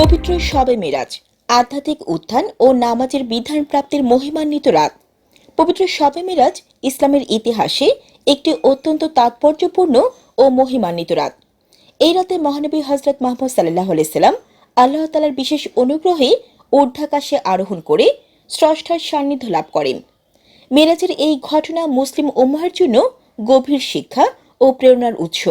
পবিত্র শবে মেরাজ, আধ্যাত্মিক উত্থান ও নামাজের বিধান প্রাপ্তির মহিমান্বিত রাত। পবিত্র শবে মেরাজ ইসলামের ইতিহাসে একটি অত্যন্ত তাৎপর্যপূর্ণ ও মহিমান্বিত রাত। এই রাতে মহানবী হজরত মাহমুদ সাল্লাহ সাল্লাম আল্লাহ তালার বিশেষ অনুগ্রহে ঊর্ধ্বাকাশে আরোহণ করে স্রষ্টার সান্নিধ্য লাভ করেন। মেরাজের এই ঘটনা মুসলিম উম্মাহের জন্য গভীর শিক্ষা ও প্রেরণার উৎস।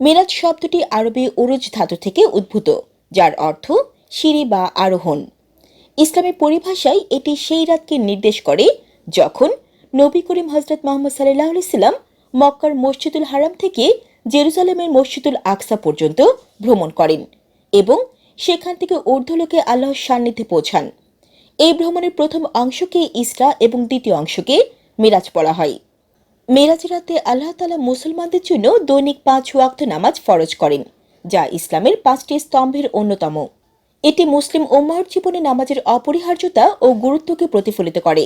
মেরাজ শব্দটি আরবি উরুজ ধাতু থেকে উদ্ভূত। যার অর্থ সিঁড়ি বা আরোহণ। ইসলামের পরিভাষায় এটি সেই রাতকে নির্দেশ করে যখন নবী করিম হজরত মোহাম্মদ সাল্লাহ সাল্লাম মক্কার মসজিদুল হারাম থেকে জেরুজালেমের মসজিদুল আকসা পর্যন্ত ভ্রমণ করেন এবং সেখান থেকে ঊর্ধ্বলোকে আল্লাহর সান্নিধ্যে পৌঁছান। এই ভ্রমণের প্রথম অংশকে ইসরা এবং দ্বিতীয় অংশকে মিরাজ বলা হয়। মেরাজ রাতে আল্লাহ তালা মুসলমানদের জন্য দৈনিক পাঁচ ওয়াক্ত নামাজ ফরজ করেন। যা ইসলামের পাঁচটি স্তম্ভের অন্যতম। এটি মুসলিম ওম্মার জীবনে নামাজের অপরিহার্যতা ও গুরুত্বকে প্রতিফলিত করে।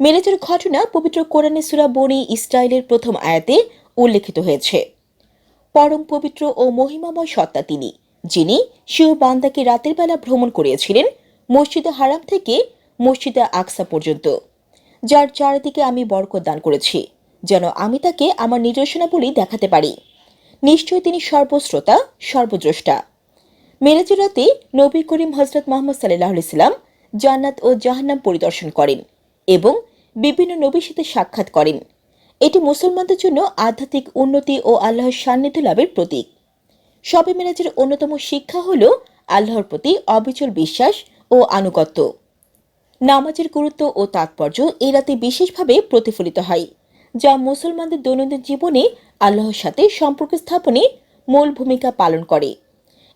মেরাজের ঘটনা পবিত্র কোরআনে সুরা বনি ইসরায়েলের প্রথম আয়াতে উল্লেখিত হয়েছে। পরম পবিত্র ও মহিমাময় সত্তা তিনি, যিনি শিও বান্দাকে রাতের বেলা ভ্রমণ করিয়েছিলেন মসজিদে হারাম থেকে মসজিদে আকসা পর্যন্ত, যার চারিদিকে আমি বরকত দান করেছি, যেন আমি তাকে আমার নিদর্শনাবলী দেখাতে পারি। নিশ্চয় তিনি সর্বশ্রোতা, সর্বদ্রষ্টা। মেরাজের রাতে নবী করিম হজরত মোহাম্মদ সাল্লাহ সাল্লাম জান্নাত ও জাহান্নাম পরিদর্শন করেন এবং বিভিন্ন নবীর সাথে সাক্ষাৎ করেন। এটি মুসলমানদের জন্য আধ্যাত্মিক উন্নতি ও আল্লাহর সান্নিধ্য লাভের প্রতীক। শবে মেরাজের অন্যতম শিক্ষা হল আল্লাহর প্রতি অবিচল বিশ্বাস ও আনুগত্য। নামাজের গুরুত্ব ও তাৎপর্য এই রাতে বিশেষভাবে প্রতিফলিত হয়, যা মুসলমানদের দৈনন্দিন জীবনে আল্লাহর সাথে সম্পর্ক স্থাপনে মূল ভূমিকা পালন করে।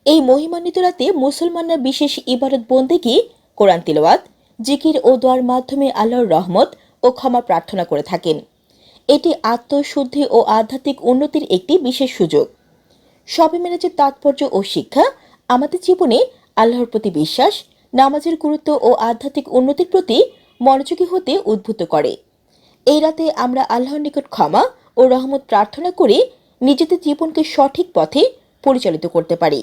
এই মহিমান্বিত রাতে মুসলমানরা বিশেষ ইবাদত বন্দেগী কোরআন তিলওয়াত, জিকির ও দোয়ার মাধ্যমে আল্লাহর রহমত ও ক্ষমা প্রার্থনা করে থাকেন। এটি আত্মশুদ্ধি ও আধ্যাত্মিক উন্নতির একটি বিশেষ সুযোগ। সবে মেরাজের তাৎপর্য ও শিক্ষা আমাদের জীবনে আল্লাহর প্রতি বিশ্বাস, নামাজের গুরুত্ব ও আধ্যাত্মিক উন্নতির প্রতি মনোযোগী হতে উদ্ভূত করে। এই রাতে আমরা আল্লাহর নিকট ক্ষমা ও রহমত প্রার্থনা করে নিজেদের জীবনকে সঠিক পথে পরিচালিত করতে পারি।